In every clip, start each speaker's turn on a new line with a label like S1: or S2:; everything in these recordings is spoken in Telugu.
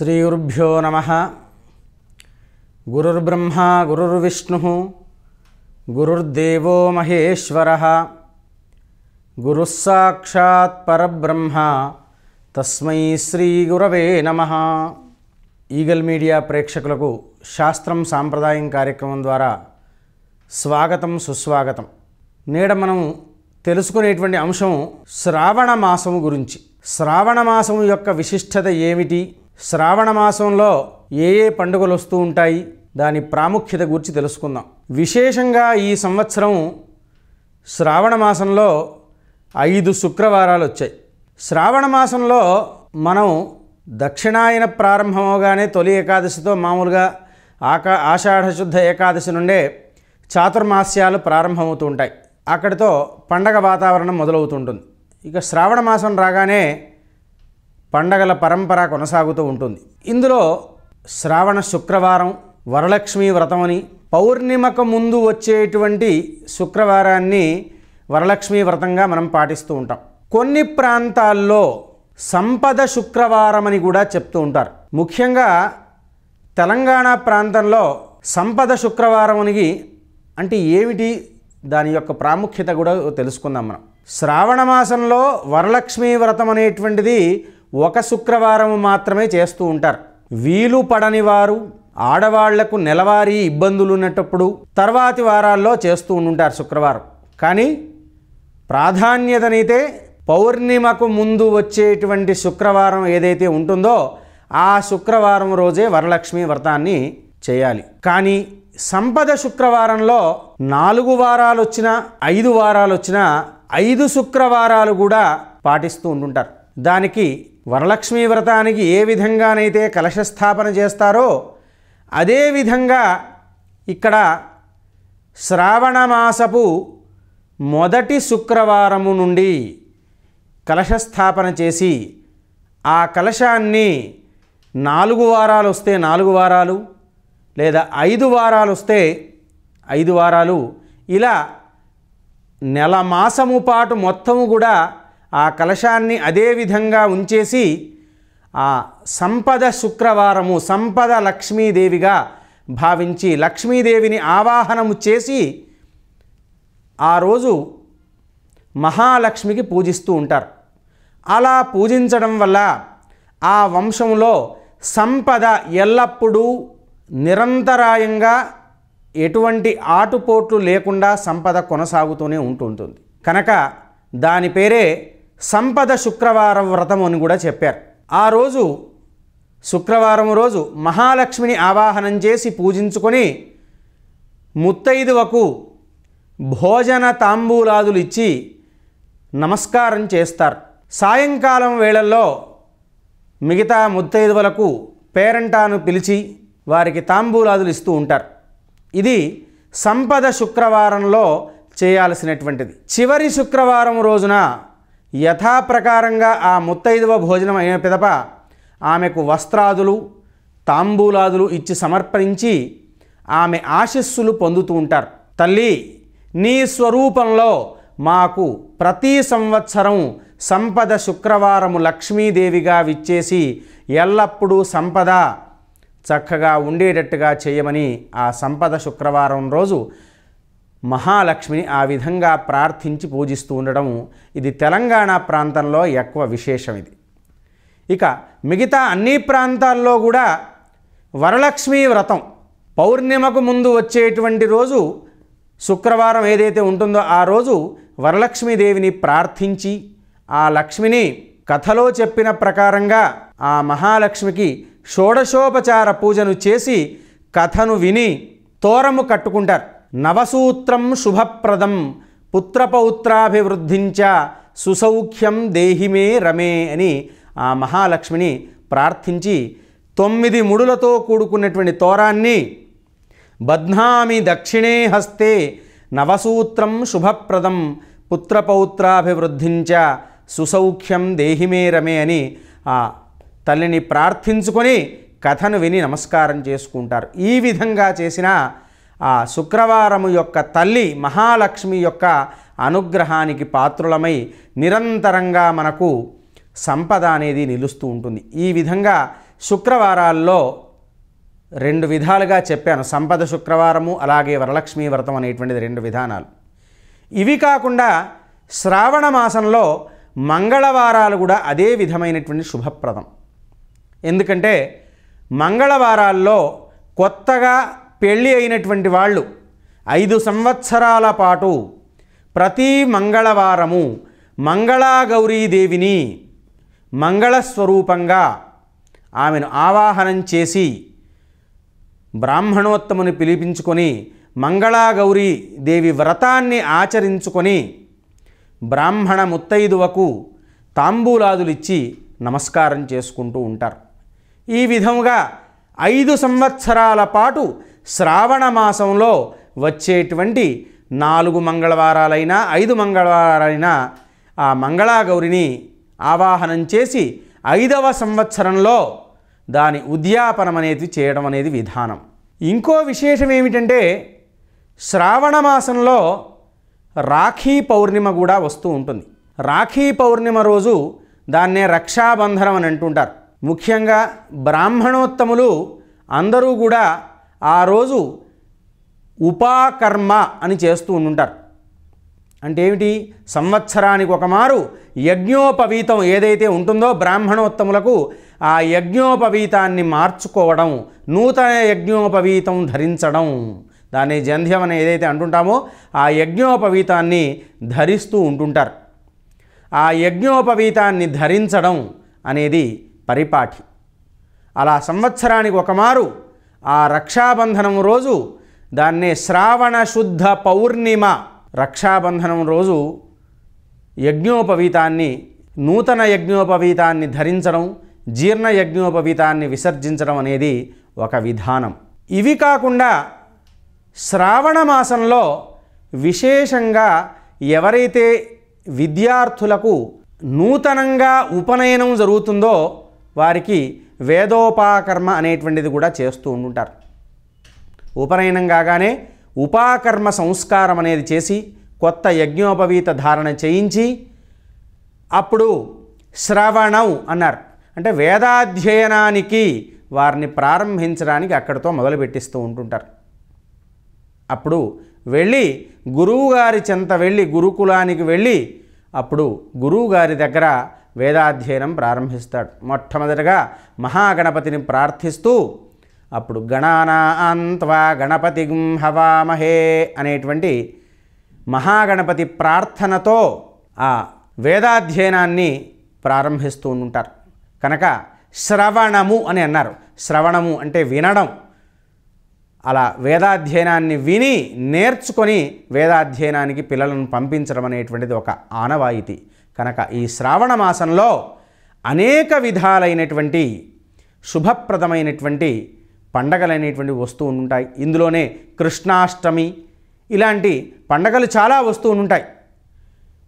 S1: శ్రీ గురుభ్యో నమ. గురుర్బ్రహ్మ గురుర్విష్ణు గురుర్దేవో మహేశ్వర. గురుస్సాక్షాత్ పరబ్రహ్మ తస్మై శ్రీ గురవే నమ. ఈగల్ మీడియా ప్రేక్షకులకు శాస్త్రం సాంప్రదాయం కార్యక్రమం ద్వారా స్వాగతం సుస్వాగతం. నేడ మనం తెలుసుకునేటువంటి అంశం శ్రావణ మాసము గురించి. శ్రావణ మాసము యొక్క విశిష్టత ఏమిటి? శ్రావణ మాసంలో ఏ ఏ పండుగలు వస్తూ ఉంటాయి? దాని ప్రాముఖ్యత గురించి తెలుసుకుందాం. విశేషంగా ఈ సంవత్సరం శ్రావణ మాసంలో ఐదు శుక్రవారాలు వచ్చాయి. శ్రావణ మాసంలో మనం దక్షిణాయన ప్రారంభమవగానే తొలి ఏకాదశితో మామూలుగా ఆకా ఆషాఢశుద్ధ ఏకాదశి నుండే చాతుర్మాస్యాలు ప్రారంభమవుతూ ఉంటాయి. అక్కడితో పండగ వాతావరణం మొదలవుతుంటుంది. ఇక శ్రావణ మాసం రాగానే పండగల పరంపర కొనసాగుతూ ఉంటుంది. ఇందులో శ్రావణ శుక్రవారం వరలక్ష్మి వ్రతం అని పౌర్ణిమకు ముందు వచ్చేటువంటి శుక్రవారాన్ని వరలక్ష్మి వ్రతంగా మనం పాటిస్తూ ఉంటాం. కొన్ని ప్రాంతాల్లో సంపద శుక్రవారం అని కూడా చెప్తూ ఉంటారు. ముఖ్యంగా తెలంగాణ ప్రాంతంలో సంపద శుక్రవారం అని అంటే ఏమిటి? దాని యొక్క ప్రాముఖ్యత కూడా తెలుసుకుందాం మనం. శ్రావణ మాసంలో వరలక్ష్మి వ్రతం అనేటువంటిది ఒక శుక్రవారం మాత్రమే చేస్తూ ఉంటారు. వీలు పడని వారు ఆడవాళ్ళకు నెలవారీ ఇబ్బందులు ఉన్నటప్పుడు తర్వాతి వారాల్లో చేస్తూ ఉంటారు శుక్రవారం. కానీ ప్రాధాన్యతనైతే పౌర్ణిమకు ముందు వచ్చేటువంటి శుక్రవారం ఏదైతే ఉంటుందో ఆ శుక్రవారం రోజే వరలక్ష్మి వ్రతాన్ని చేయాలి. కానీ సంపద శుక్రవారంలో నాలుగు వారాలు వచ్చినా ఐదు వారాలు వచ్చినా ఐదు శుక్రవారాలు కూడా పాటిస్తూ ఉంటుంటారు దానికి వరలక్ష్మి వ్రతానికి ఏ విధంగానైతే కలశస్థాపన చేస్తారో అదే విధంగా ఇక్కడ శ్రావణమాసపు మొదటి శుక్రవారము నుండి కలశస్థాపన చేసి ఆ కలశాన్ని నాలుగు వారాలు వస్తే నాలుగు వారాలు లేదా ఐదు వారాలు వస్తే ఐదు వారాలు ఇలా నెల మాసము పాటు మొత్తము కూడా ఆ కలశాన్ని అదే విధంగా ఉంచేసి ఆ సంపద శుక్రవారము సంపద లక్ష్మీదేవిగా భావించి లక్ష్మీదేవిని ఆవాహనము చేసి ఆ రోజు మహాలక్ష్మికి పూజిస్తూ ఉంటారు. అలా పూజించడం వల్ల ఆ వంశంలో సంపద ఎల్లప్పుడూ నిరంతరాయంగా ఎటువంటి ఆటుపోట్లు లేకుండా సంపద కొనసాగుతూనే ఉంటుంటుంది. కనుక దాని పేరే సంపద శుక్రవారం వ్రతం అని కూడా చెప్పారు. ఆ రోజు శుక్రవారం రోజు మహాలక్ష్మిని ఆవాహనం చేసి పూజించుకొని ముత్తైదువకు భోజన తాంబూలాదులు ఇచ్చి నమస్కారం చేస్తారు. సాయంకాలం వేళల్లో మిగతా ముత్తైదువులకు పేరంటాను పిలిచి వారికి తాంబూలాదులు ఇస్తూ ఉంటారు. ఇది సంపద శుక్రవారంలో చేయాల్సినటువంటిది. చివరి శుక్రవారం రోజున యథాప్రకారంగా ఆ ముత్తైదువ భోజనం అయిన పిదప ఆమెకు వస్త్రాదులు తాంబూలాదులు ఇచ్చి సమర్పించి ఆమె ఆశస్సులు పొందుతూ ఉంటారు. తల్లి నీ స్వరూపంలో మాకు ప్రతి సంవత్సరం సంపద శుక్రవారము లక్ష్మీదేవిగా విచ్చేసి ఎల్లప్పుడూ సంపద చక్కగా ఉండేటట్టుగా చేయమని ఆ సంపద శుక్రవారం రోజు మహాలక్ష్మిని ఆ విధంగా ప్రార్థించి పూజిస్తూ ఉండడం ఇది తెలంగాణ ప్రాంతంలో ఎక్కువ విశేషం ఇది. ఇక మిగతా అన్ని ప్రాంతాల్లో కూడా వరలక్ష్మి వ్రతం పౌర్ణిమకు ముందు వచ్చేటువంటి రోజు శుక్రవారం ఏదైతే ఉంటుందో ఆ రోజు వరలక్ష్మీదేవిని ప్రార్థించి ఆ లక్ష్మిని కథలో చెప్పిన ప్రకారంగా ఆ మహాలక్ష్మికి షోడశోపచార పూజను చేసి కథను విని తోరము కట్టుకుంటారు. నవసూత్రం శుభప్రదం పుత్రపౌత్రాభివృద్ధించ సుసౌఖ్యం దేహిమే రమే అని ఆ మహాలక్ష్మిని ప్రార్థించి తొమ్మిది ముడులతో కూడుకున్నటువంటి తోరాన్ని బధ్నామి దక్షిణే హస్తే నవసూత్రం శుభప్రదం పుత్రపౌత్రాభివృద్ధించ సుసౌఖ్యం దేహిమే రమే అని ఆ తల్లిని ప్రార్థించుకొని కథను విని నమస్కారం చేసుకుంటారు. ఈ విధంగా చేసిన ఆ శుక్రవారము యొక్క తల్లి మహాలక్ష్మి యొక్క అనుగ్రహానికి పాత్రులమై నిరంతరంగా మనకు సంపద అనేది నిలుస్తూ ఉంటుంది. ఈ విధంగా శుక్రవారాల్లో రెండు విధాలుగా చెప్పాను. సంపద శుక్రవారము అలాగే వరలక్ష్మీ వ్రతం అనేటువంటిది రెండు విధానాలు. ఇవి కాకుండా శ్రావణ మాసంలో మంగళవారాలు కూడా అదే విధమైనటువంటి శుభప్రదం. ఎందుకంటే మంగళవారాల్లో కొత్తగా పెళ్ళి అయినటువంటి వాళ్ళు ఐదు సంవత్సరాల పాటు ప్రతి మంగళవారము మంగళాగౌరీదేవిని మంగళస్వరూపంగా ఆమెను ఆవాహనం చేసి బ్రాహ్మణోత్తముని పిలిపించుకొని మంగళాగౌరీ దేవి వ్రతాన్ని ఆచరించుకొని బ్రాహ్మణ ముత్తైదువకు తాంబూలాదులిచ్చి నమస్కారం చేసుకుంటూ ఉంటారు. ఈ విధముగా ఐదు సంవత్సరాల పాటు శ్రావణ మాసంలో వచ్చేటువంటి నాలుగు మంగళవారాలైనా ఐదు మంగళవారాలైనా ఆ మంగళాగౌరిని ఆవాహనం చేసి ఐదవ సంవత్సరంలో దాని ఉద్యాపనం అనేది చేయడం అనేది విధానం. ఇంకో విశేషం ఏమిటంటే శ్రావణ మాసంలో రాఖీ పౌర్ణిమ కూడా వస్తూ ఉంటుంది. రాఖీ పౌర్ణిమ రోజు దాన్నే రక్షాబంధనం అని అంటుంటారు. ముఖ్యంగా బ్రాహ్మణోత్తములు అందరూ కూడా ఆ రోజు ఉపాకర్మ అని చేస్తూ ఉంటారు అంటే ఏమిటి? సంవత్సరానికి ఒక మారు యజ్ఞోపవీతం ఏదైతే ఉంటుందో బ్రాహ్మణోత్తములకు ఆ యజ్ఞోపవీతాన్ని మార్చుకోవడం నూతన యజ్ఞోపవీతం ధరించడం. దాన్ని జంధ్యం అని ఏదైతే అంటుంటామో ఆ యజ్ఞోపవీతాన్ని ధరిస్తూ ఉంటుంటారు. ఆ యజ్ఞోపవీతాన్ని ధరించడం అనేది పరిపాఠి. అలా సంవత్సరానికి ఒకమారు ఆ రక్షాబంధనం రోజు దాన్నే శ్రావణ శుద్ధ పౌర్ణిమ రక్షాబంధనం రోజు యజ్ఞోపవీతాన్ని నూతన యజ్ఞోపవీతాన్ని ధరించడం జీర్ణ యజ్ఞోపవీతాన్ని విసర్జించడం అనేది ఒక విధానం. ఇవి కాకుండా శ్రావణ మాసంలో విశేషంగా ఎవరైతే విద్యార్థులకు నూతనంగా ఉపనయనం జరుగుతుందో వారికి వేదోపాకర్మ అనేటువంటిది కూడా చేస్తూ ఉంటుంటారు ఉపనయనం కాగానే ఉపాకర్మ సంస్కారం అనేది చేసి కొత్త యజ్ఞోపవీత ధారణ చేయించి అప్పుడు శ్రవణం అన్నారు. అంటే వేదాధ్యయనానికి వారిని ప్రారంభించడానికి అక్కడితో మొదలుపెట్టిస్తూ ఉంటుంటారు. అప్పుడు వెళ్ళి గురువుగారి చెంత వెళ్ళి గురుకులానికి వెళ్ళి అప్పుడు గురువుగారి దగ్గర వేదాధ్యయనం ప్రారంభిస్తాడు. మొట్టమొదటగా మహాగణపతిని ప్రార్థిస్తూ అప్పుడు గణానాంత్వా గణపతి హవామహే అనేటువంటి మహాగణపతి ప్రార్థనతో ఆ వేదాధ్యయనాన్ని ప్రారంభిస్తూ ఉంటారు. కనుక శ్రవణము అని అన్నారు. శ్రవణము అంటే వినడం. అలా వేదాధ్యయనాన్ని విని నేర్చుకొని వేదాధ్యయనానికి పిల్లలను పంపించడం అనేటువంటిది ఒక ఆనవాయితీ. కనుక ఈ శ్రావణ మాసంలో అనేక విధాలైనటువంటి శుభప్రదమైనటువంటి పండగలైనటువంటి వస్తూ ఉంటాయి. ఇందులోనే కృష్ణాష్టమి ఇలాంటి పండగలు చాలా వస్తూ ఉంటాయి.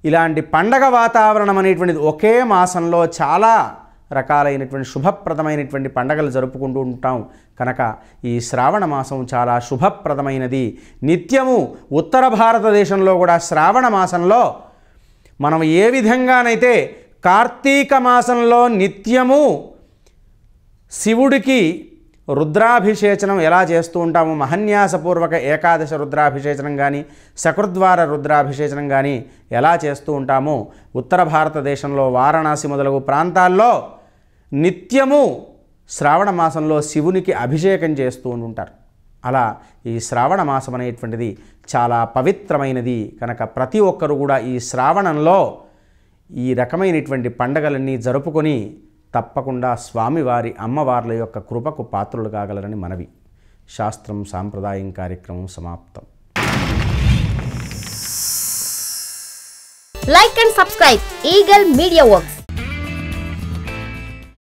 S1: ఇలాంటి పండగ వాతావరణం అనేటువంటిది ఒకే మాసంలో చాలా రకాలైనటువంటి శుభప్రదమైనటువంటి పండగలు జరుపుకుంటూ ఉంటాం. కనుక ఈ శ్రావణ మాసం చాలా శుభప్రదమైనది. నిత్యము ఉత్తర భారతదేశంలో కూడా శ్రావణ మాసంలో మనం ఏ విధంగానైతే కార్తీక మాసంలో నిత్యము శివుడికి రుద్రాభిషేచనం ఎలా చేస్తూ ఉంటాము మహన్యాసపూర్వక ఏకాదశ రుద్రాభిషేచనం కానీ శకృద్వార రుద్రాభిషేచనం కానీ ఎలా చేస్తూ ఉంటాము ఉత్తర భారతదేశంలో వారణాసి మొదలగు ప్రాంతాల్లో నిత్యము శ్రావణ మాసంలో శివునికి అభిషేకం చేస్తూ ఉంటారు. అలా ఈ శ్రావణ మాసం అనేటువంటిది చాలా పవిత్రమైనది. కనుక ప్రతి ఒక్కరు కూడా ఈ శ్రావణంలో ఈ రకమైనటువంటి పండగలన్నీ జరుపుకొని తప్పకుండా స్వామివారి అమ్మవార్ల యొక్క కృపకు పాత్రులు కాగలరని మనవి. శాస్త్రం సాంప్రదాయం కార్యక్రమం సమాప్తం.
S2: Like and subscribe eagle media works